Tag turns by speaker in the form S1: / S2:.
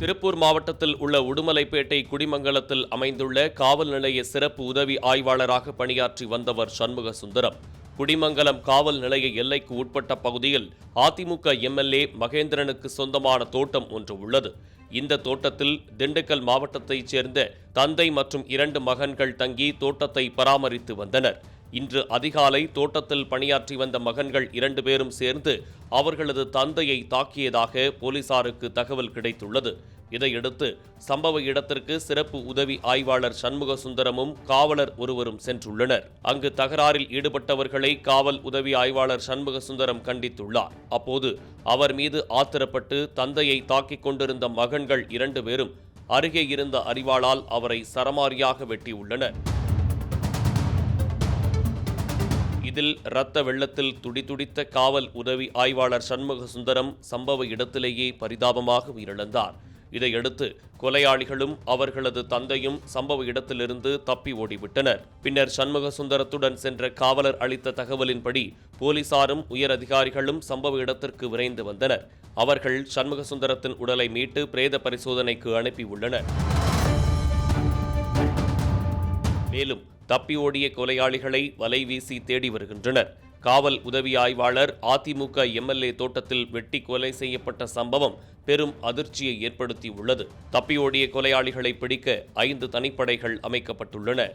S1: திருப்பூர் மாவட்டத்தில் உள்ள உடுமலைப்பேட்டை குடிமங்கலத்தில் அமைந்துள்ள காவல் நிலைய சிறப்பு உதவி ஆய்வாளராக பணியாற்றி வந்தவர் சண்முக சுந்தரம். குடிமங்கலம் காவல் நிலைய எல்லைக்கு உட்பட்ட பகுதியில் அதிமுக எம்எல்ஏ மகேந்திரனுக்கு சொந்தமான தோட்டம் ஒன்று உள்ளது. இந்த தோட்டத்தில் திண்டுக்கல் மாவட்டத்தைச் சேர்ந்த தந்தை மற்றும் இரண்டு மகன்கள் தங்கி தோட்டத்தை பராமரித்து வந்தனர். இன்று அதிகாலை தோட்டத்தில் பணியாற்றி வந்த மகன்கள் இரண்டு பேரும் சேர்ந்து அவர்களது தந்தையை தாக்கியதாக போலீசாருக்கு தகவல் கிடைத்துள்ளது. இதையடுத்து சம்பவ இடத்திற்கு சிறப்பு உதவி ஆய்வாளர் சண்முக சுந்தரமும் காவலர் ஒருவரும் சென்றுள்ளனர். அங்கு தகராறில் ஈடுபட்டவர்களை காவல் உதவி ஆய்வாளர் சண்முக சுந்தரம் கண்டித்துள்ளார். அப்போது அவர் மீது ஆத்திரப்பட்டு தந்தையை தாக்கிக் கொண்டிருந்த மகன்கள் இரண்டு பேரும் அருகே இருந்த அறிவாளால் அவரை சரமாரியாக வெட்டியுள்ளனர். இதில் இரத்த வெள்ளத்தில் துடிதுடித்த காவல் உதவி ஆய்வாளர் சண்முக சுந்தரம் சம்பவ இடத்திலேயே பரிதாபமாக உயிரிழந்தார். இதையடுத்து கொலையாளிகளும் அவர்களது தந்தையும் சம்பவ இடத்திலிருந்து தப்பி ஓடிவிட்டனர். பின்னர் சண்முக சுந்தரத்துடன் சென்ற காவலர் அளித்த தகவலின்படி போலீசாரும் உயர் அதிகாரிகளும் சம்பவ இடத்திற்கு விரைந்து வந்தனர். அவர்கள் சண்முக சுந்தரத்தின் உடலை மீட்டு பிரேத பரிசோதனைக்கு அனுப்பியுள்ளனர். மேலும் தப்பி ஓடிய கொலையாளிகளை வலை வீசி தேடி வருகின்றனர். காவல் உதவி ஆய்வாளர் அதிமுக எம்எல்ஏ தோட்டத்தில் வெட்டி கொலை செய்யப்பட்ட சம்பவம் பெரும் அதிர்ச்சியை ஏற்படுத்தியுள்ளது. தப்பியோடிய கொலையாளிகளை பிடிக்க ஐந்து தனிப்படைகள் அமைக்கப்பட்டுள்ளன.